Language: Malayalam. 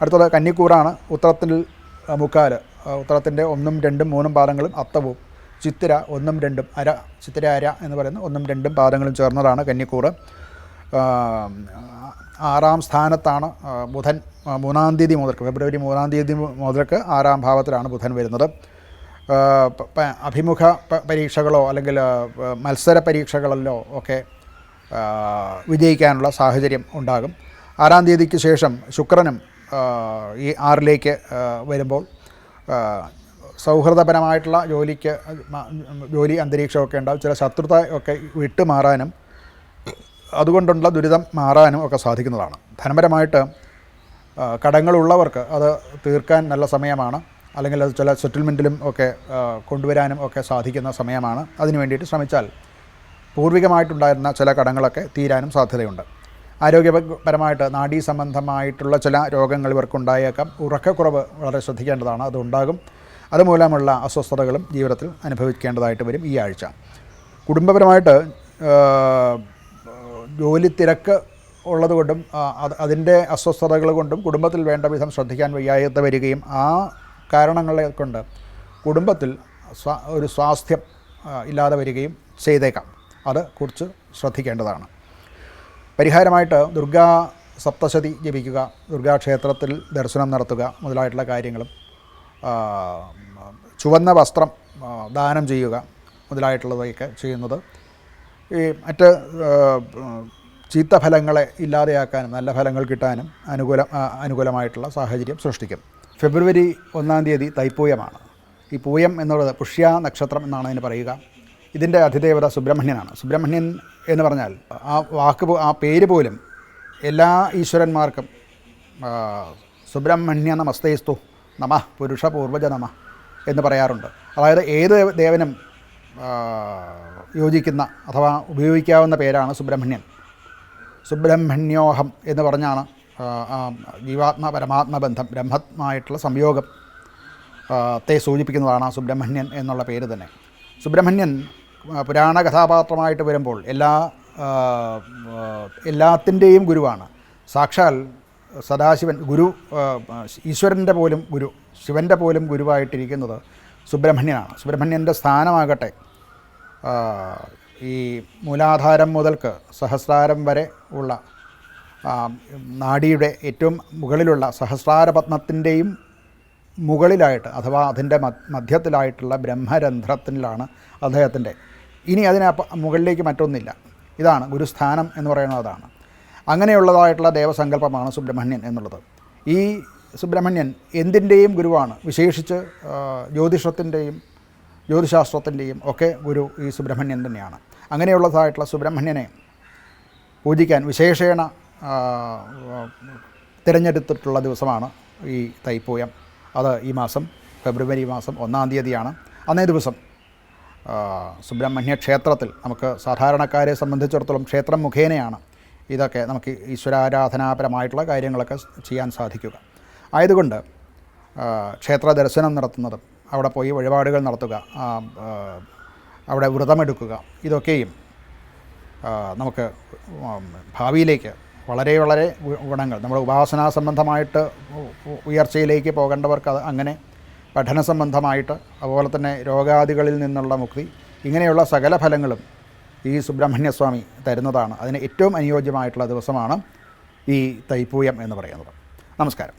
അടുത്തത് കന്നിക്കൂറാണ് ഉത്തരത്തിൽ മുക്കാൽ ഉത്തരത്തിന്റെ ഒന്നും രണ്ടും മൂന്നും പാദങ്ങളും അത്തവും. ചിത്തിര ഒന്നും രണ്ടും അര ചിത്തിര അര എന്ന് പറയുന്ന ഒന്നും രണ്ടും പാദങ്ങളും ചേർന്നതാണ് കന്നിക്കൂറ്. ആറാം സ്ഥാനത്താണ് ബുധൻ മൂന്നാം തീയതി മുതൽക്ക് ഫെബ്രുവരി മൂന്നാം തീയതി മുതൽക്ക് ആറാം ഭാവത്തിലാണ് ബുധൻ വരുന്നത്. അഭിമുഖ പരീക്ഷകളോ അല്ലെങ്കിൽ മത്സര പരീക്ഷകളിലോ ഒക്കെ വിജയിക്കാനുള്ള സാഹചര്യം ഉണ്ടാകും. ആറാം തീയതിക്ക് ശേഷം ശുക്രനും ഈ ആറിലേക്ക് വരുമ്പോൾ സൗഹൃദപരമായിട്ടുള്ള ജോലിക്ക് ജോലി അന്തരീക്ഷമൊക്കെ ഉണ്ടാവും. ചില ശത്രുത ഒക്കെ വിട്ടുമാറാനും അതുകൊണ്ടുള്ള ദുരിതം മാറാനും ഒക്കെ സാധിക്കുന്നതാണ്. ധനപരമായിട്ട് കടങ്ങളുള്ളവർക്ക് അത് തീർക്കാൻ നല്ല സമയമാണ്. അല്ലെങ്കിൽ അത് ചില സെറ്റിൽമെന്റിലും ഒക്കെ കൊണ്ടുവരാനും ഒക്കെ സാധിക്കുന്ന സമയമാണ്. അതിനു വേണ്ടിയിട്ട് ശ്രമിച്ചാൽ പൂർവികമായിട്ടുണ്ടായിരുന്ന ചില കടങ്ങളൊക്കെ തീരാനും സാധ്യതയുണ്ട്. ആരോഗ്യപരമായിട്ട് നാഡീ സംബന്ധമായിട്ടുള്ള ചില രോഗങ്ങൾ ഇവർക്കുണ്ടായേക്കാം. ഉറക്കക്കുറവ് വളരെ ശ്രദ്ധിക്കേണ്ടതാണ്. അതുണ്ടാകും അതുമൂലമുള്ള അസ്വസ്ഥതകളും ജീവിതത്തിൽ അനുഭവിക്കേണ്ടതായിട്ട് വരും ഈ ആഴ്ച. കുടുംബപരമായിട്ട് ജോലി തിരക്ക് ഉള്ളതുകൊണ്ടും അതിന്റെ അസ്വസ്ഥതകൾ കൊണ്ടും കുടുംബത്തിൽ വേണ്ട വിധം ശ്രദ്ധിക്കാൻ വയ്യാത്ത വരികയും ആ കാരണങ്ങളെ കൊണ്ട് കുടുംബത്തിൽ ഒരു സ്വാസ്ഥ്യം ഇല്ലാതെ വരികയും ചെയ്തേക്കാം. അത് കുറിച്ച് ശ്രദ്ധിക്കേണ്ടതാണ്. പരിഹാരമായിട്ട് ദുർഗാ സപ്തശതി ജപിക്കുക ദുർഗാക്ഷേത്രത്തിൽ ദർശനം നടത്തുക മുതലായിട്ടുള്ള കാര്യങ്ങളും ചുവന്ന വസ്ത്രം ദാനം ചെയ്യുക മുതലായിട്ടുള്ളതൊക്കെ ചെയ്യുന്നത്. ഈ മറ്റ് ചീത്ത ഫലങ്ങളെ ഇല്ലാതെയാക്കാനും നല്ല ഫലങ്ങൾ കിട്ടാനും അനുകൂല അനുകൂലമായിട്ടുള്ള സാഹചര്യം സൃഷ്ടിക്കും. ഫെബ്രുവരി ഒന്നാം തീയതി തൈപ്പൂയമാണ്. ഈ പൂയം എന്നുള്ളത് പുഷ്യ നക്ഷത്രം എന്നാണ് അതിന് പറയുക. ഇതിന്റെ അതിദേവത സുബ്രഹ്മണ്യനാണ്. സുബ്രഹ്മണ്യൻ എന്ന് പറഞ്ഞാൽ ആ വാക്ക് ആ പേര് പോലും എല്ലാ ഈശ്വരന്മാർക്കും സുബ്രഹ്മണ്യ നമസ്തേസ്തു നമ പുരുഷ പൂർവജ നമ എന്ന് പറയാറുണ്ട്. അതായത് ഏത് ദേവനും യോജിക്കുന്ന അഥവാ ഉപയോഗിക്കാവുന്ന പേരാണ് സുബ്രഹ്മണ്യൻ. സുബ്രഹ്മണ്യോഹം എന്ന് പറഞ്ഞാണ് ജീവാത്മ പരമാത്മ ബന്ധം ബ്രഹ്മമായിട്ടുള്ള സംയോഗം ത്തെ സൂചിപ്പിക്കുന്നതാണ് സുബ്രഹ്മണ്യൻ എന്നുള്ള പേര് തന്നെ. സുബ്രഹ്മണ്യൻ പുരാണ കഥാപാത്രമായിട്ട് വരുമ്പോൾ എല്ലാ എല്ലാത്തിന്റെയും ഗുരുവാണ്. സാക്ഷാൽ സദാശിവൻ ഗുരു ഈശ്വരന്റെ പോലും ഗുരു ശിവന്റെ പോലും ഗുരുവായിട്ടിരിക്കുന്നത് സുബ്രഹ്മണ്യനാണ്. സുബ്രഹ്മണ്യന്റെ സ്ഥാനമാകട്ടെ ഈ മൂലാധാരം മുതൽക്ക് സഹസ്രാരം വരെ ഉള്ള നാടിയുടെ ഏറ്റവും മുകളിലുള്ള സഹസ്രാരപത്മത്തിന്റെയും മുകളിലായിട്ട് അഥവാ അതിന്റെ മധ്യത്തിലായിട്ടുള്ള ബ്രഹ്മരന്ധ്രത്തിലാണ് അദ്ദേഹത്തിന്റെ ഇനി അതിന് മുകളിലേക്ക് മറ്റൊന്നില്ല. ഇതാണ് ഗുരുസ്ഥാനം എന്ന് പറയുന്നത് അതാണ്. അങ്ങനെയുള്ളതായിട്ടുള്ള ദേവസങ്കല്പമാണ് സുബ്രഹ്മണ്യൻ എന്നുള്ളത്. ഈ സുബ്രഹ്മണ്യൻ എന്തിന്റെയും ഗുരുവാണ്. വിശേഷിച്ച് ജ്യോതിഷത്തിന്റെയും ജ്യോതിശാസ്ത്രത്തിന്റെയും ഒക്കെ ഗുരു ഈ സുബ്രഹ്മണ്യൻ തന്നെയാണ്. അങ്ങനെയുള്ളതായിട്ടുള്ള സുബ്രഹ്മണ്യനെ പൂജിക്കാൻ വിശേഷേണ തിരഞ്ഞെടുത്തിട്ടുള്ള ദിവസമാണ് ഈ തൈപ്പൂയം. അത് ഈ മാസം ഫെബ്രുവരി മാസം ഒന്നാം തീയതിയാണ്. അന്നേ ദിവസം സുബ്രഹ്മണ്യ ക്ഷേത്രത്തിൽ നമുക്ക് സാധാരണക്കാരെ സംബന്ധിച്ചിടത്തോളം ക്ഷേത്രം മുഖേനയാണ് ഇതൊക്കെ നമുക്ക് ഈശ്വരാരാധനാപരമായിട്ടുള്ള കാര്യങ്ങളൊക്കെ ചെയ്യാൻ സാധിക്കുക. ആയതുകൊണ്ട് ക്ഷേത്ര ദർശനം നടത്തുന്നതും അവിടെ പോയി വഴിപാടുകൾ നടത്തുക അവിടെ വ്രതമെടുക്കുക ഇതൊക്കെയും നമുക്ക് ഭാവിയിലേക്ക് വളരെ വളരെ ഗുണങ്ങൾ നമ്മുടെ ഉപാസനാ സംബന്ധമായിട്ട് ഉയർച്ചയിലേക്ക് പോകേണ്ടവർക്ക് അത് അങ്ങനെ പഠന സംബന്ധമായിട്ട് അതുപോലെ തന്നെ രോഗാദികളിൽ നിന്നുള്ള മുക്തി ഇങ്ങനെയുള്ള സകല ഫലങ്ങളും ഈ സുബ്രഹ്മണ്യസ്വാമി തരുന്നതാണ്. അതിന് ഏറ്റവും അനുയോജ്യമായിട്ടുള്ള ദിവസമാണ് ഈ തൈപ്പൂയം എന്ന് പറയുന്നത്. നമസ്കാരം.